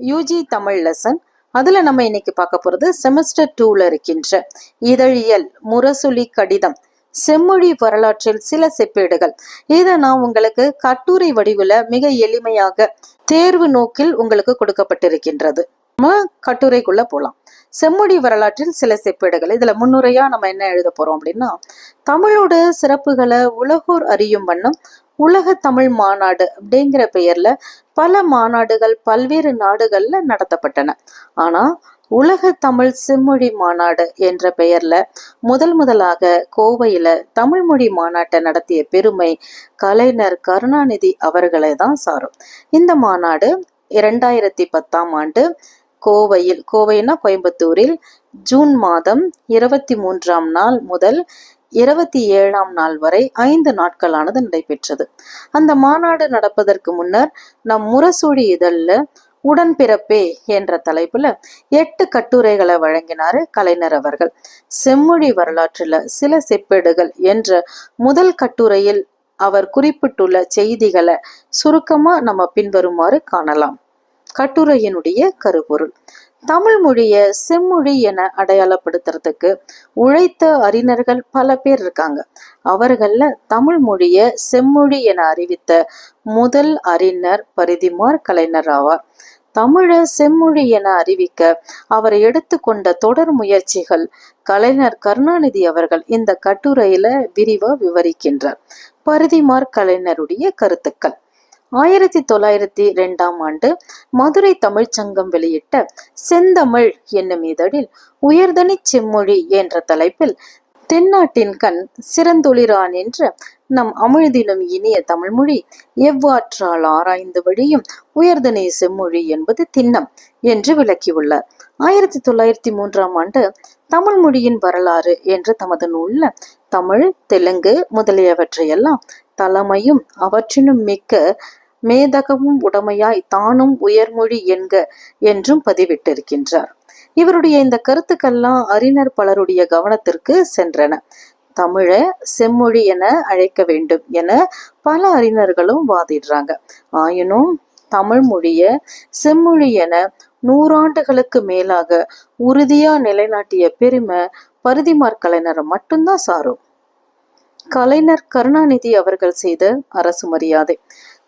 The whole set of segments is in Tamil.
யூஜி தமிழ் லெசன் அதில் நம்ம இன்னைக்கு பார்க்க போகிறது செமஸ்டர் டூவில் இருக்கின்ற இதழியல் முரசொலி கடிதம் செம்மொழி வரலாற்றில் சில செப்பேடுகள். இதை நான் உங்களுக்கு கட்டுரை வடிவில் மிக எளிமையாக தேர்வு நோக்கில் உங்களுக்கு கொடுக்கப்பட்டிருக்கின்றது. நம்ம கட்டுரைக்குள்ள போகலாம் செம்மொழி வரலாற்றில் சில செப்பேடுகள். இதுல முன்னுரையா நம்ம என்ன எழுத போறோம் அப்படின்னா தமிழோட சிறப்புகளை உலகோர் அறியும் வண்ணம் உலக தமிழ் மாநாடு அப்படிங்கிற பெயர்ல பல மாநாடுகள் பல்வேறு நாடுகள்ல நடத்தப்பட்டன. ஆனா உலக தமிழ் செம்மொழி மாநாடு என்ற பெயர்ல முதல் முதலாக கோவையில தமிழ் மொழி மாநாட்டை நடத்திய பெருமை கலைஞர் கருணாநிதி அவர்களை தான் சாரும். இந்த மாநாடு இரண்டாயிரத்தி பத்தாம் ஆண்டு கோவையில் கோவைனா கோயம்புத்தூரில் ஜூன் மாதம் இருபத்தி மூன்றாம் நாள் முதல் இருபத்தி ஏழாம் நாள் வரை ஐந்து நாட்களானது நடைபெற்றது. அந்த மாநாடு நடப்பதற்கு முன்னர் நம் முரசொலி இதழில் உடன்பிறப்பே என்ற தலைப்புல எட்டு கட்டுரைகளை வழங்கினாரு கலைஞர் அவர்கள். செம்மொழி வரலாற்றுல சில செப்பேடுகள் என்ற முதல் கட்டுரையில் அவர் குறிப்பிட்டுள்ள செய்திகளை சுருக்கமா நம்ம பின்வருமாறு காணலாம். கட்டுரையினுடைய கருப்பொருள். தமிழ் மொழியை செம்மொழி என அடையாளப்படுத்துறதுக்கு உழைத்த அறிஞர்கள் பல பேர் இருக்காங்க. அவர்கள்ல தமிழ் மொழியை செம்மொழி என அறிவித்த முதல் அறிஞர் பரிதிமார் கலைஞர் ஆவார். தமிழை செம்மொழி என அறிவிக்க அவர் எடுத்துக்கொண்ட தொடர் முயற்சிகள் கலைஞர் கருணாநிதி அவர்கள் இந்த கட்டுரையில விரிவா விவரிக்கின்றார். பரிதிமார் கலைஞருடைய கருத்துக்கள். ஆயிரத்தி தொள்ளாயிரத்தி ரெண்டாம் ஆண்டு மதுரை தமிழ்ச்சங்கம் வெளியிட்ட செந்தமிழ் என்னும் இதழில் உயர்தனி செம்மொழி என்ற தலைப்பில் தென்னாட்டின் கண் சிறந்தொழிரான் என்ற நம் அமிழ்திலும் இனிய தமிழ்மொழி எவ்வாற்றால் ஆராய்ந்து வழியும் உயர்தனி செம்மொழி என்பது திண்ணம் என்று விளக்கியுள்ளார். ஆயிரத்தி தொள்ளாயிரத்தி மூன்றாம் ஆண்டு தமிழ் மொழியின் வரலாறு என்று தமது நூலில் தமிழ் தெலுங்கு முதலியவற்றையெல்லாம் தலைமையும் அவற்றினும் மிக்க மேதகமும் உடமையாய் தானும் உயர்மொழி என்க என்றும் பதிவிட்டிருக்கின்றார். இவருடைய இந்த கருத்துக்கள்லாம் அறிஞர் பலருடைய கவனத்திற்கு சென்றன. தமிழை செம்மொழி என அழைக்க வேண்டும் என பல அறிஞர்களும் வாதிடுறாங்க. ஆயினும் தமிழ் மொழிய செம்மொழி என நூறாண்டுகளுக்கு மேலாக உறுதியா நிலைநாட்டிய பெருமை பருதிமார் கலைஞரை மட்டும்தான் சாரும். கலைஞர் கருணாநிதி அவர்கள் செய்த அரசு மரியாதை.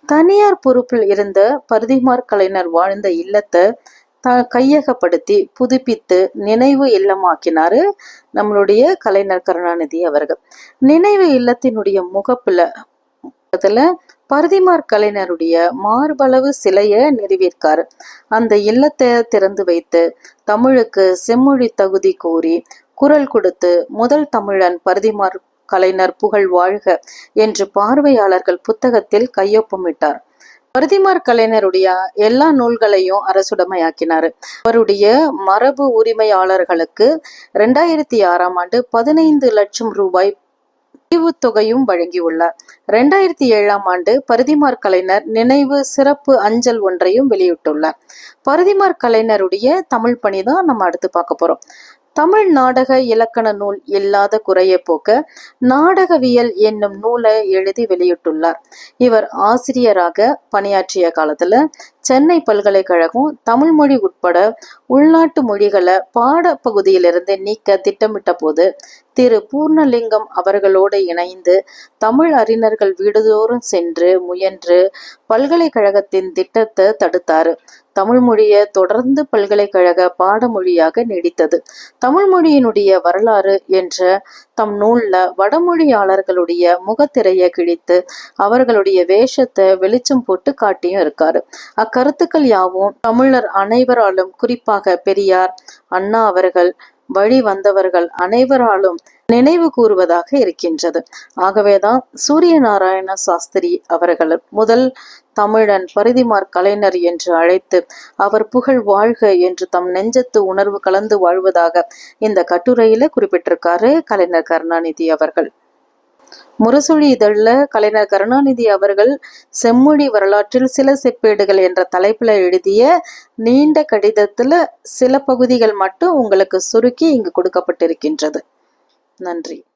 தனியார் பொறுப்பில் இருந்த பருதிமார் கலைஞர் வாழ்ந்த இல்லத்தை த கையகப்படுத்தி புதுப்பித்து நினைவு இல்லமாக்கினாரு நம்மளுடைய கலைஞர் கருணாநிதி அவர்கள். நினைவு இல்லத்தினுடைய முகப்புல அதுல பருதிமார் கலைஞருடைய மார்பளவு சிலையை நிறுவியிருக்காரு. அந்த இல்லத்தை திறந்து வைத்து தமிழுக்கு செம்மொழி தகுதி கோரி குரல் கொடுத்து முதல் தமிழன் பருதிமார் கலைஞர் புகழ் வாழ்க என்று பார்வையாளர்கள் புத்தகத்தில் கையொப்பமிட்டார் பருதிமார் கலைஞருடைய எல்லா நூல்களையும் அரசுடைமையாக்கினார். அவருடைய மரபு உரிமையாளர்களுக்கு ரெண்டாயிரத்தி ஆறாம் ஆண்டு பதினைந்து லட்சம் ரூபாய் தொகையும் வழங்கியுள்ளார். ரெண்டாயிரத்தி ஏழாம் ஆண்டு பருதிமார் கலைஞர் நினைவு சிறப்பு அஞ்சல் ஒன்றையும் வெளியிட்டுள்ளார். பருதிமார் கலைஞருடைய தமிழ் பணி தான் நம்ம அடுத்து பார்க்க போறோம். தமிழ் நாடக இலக்கண நூல் இல்லாத குறையை போக்க நாடகவியல் என்னும் நூலை எழுதி வெளியிட்டுள்ளார். இவர் ஆசிரியராக பணியாற்றிய காலத்துல சென்னை பல்கலைக்கழகம் தமிழ் மொழி உட்பட உள்நாட்டு மொழிகளை பாடப்பகுதியிலிருந்து நீக்க திட்டமிட்ட போது திரு பூர்ணலிங்கம் அவர்களோடு இணைந்து தமிழ் அறிஞர்கள் வீடுதோறும் சென்று முயன்று பல்கலைக்கழகத்தின் திட்டத்தை தடுத்தாரு. தமிழ் மொழியை தொடர்ந்து பல்கலைக்கழக பாடமொழியாக நீடித்தது. தமிழ் மொழியினுடைய வரலாறு என்ற தம் நூல்ல வடமொழியாளர்களுடைய முகத்திரையை கிழித்து அவர்களுடைய வேஷத்தை வெளிச்சம் போட்டு காட்டியும் இருக்காரு. கருத்துக்கள் யாவும் தமிழர் அனைவராலும் குறிப்பாக பெரியார் அண்ணா அவர்கள் வழி வந்தவர்கள் அனைவராலும் நினைவு கூறுவதாக இருக்கின்றது. ஆகவேதான் சூரிய நாராயண சாஸ்திரி அவர்கள் முதல் தமிழன் பரிதிமார் கலைஞர் என்று அழைத்து அவர் புகழ் வாழ்க என்று தம் நெஞ்சத்து உணர்வு கலந்து வாழ்வதாக இந்த கட்டுரையில குறிப்பிட்டிருக்காரு கலைஞர் கருணாநிதி அவர்கள். முரசொலி இதழில் கலைஞர் கருணாநிதி அவர்கள் செம்மொழி வரலாற்றில் சில செப்பேடுகள் என்ற தலைப்பில் எழுதிய நீண்ட கடிதத்தில் சில பகுதிகள் மட்டும் உங்களுக்கு சுருக்கி இங்கு கொடுக்கப்பட்டிருக்கின்றது. நன்றி.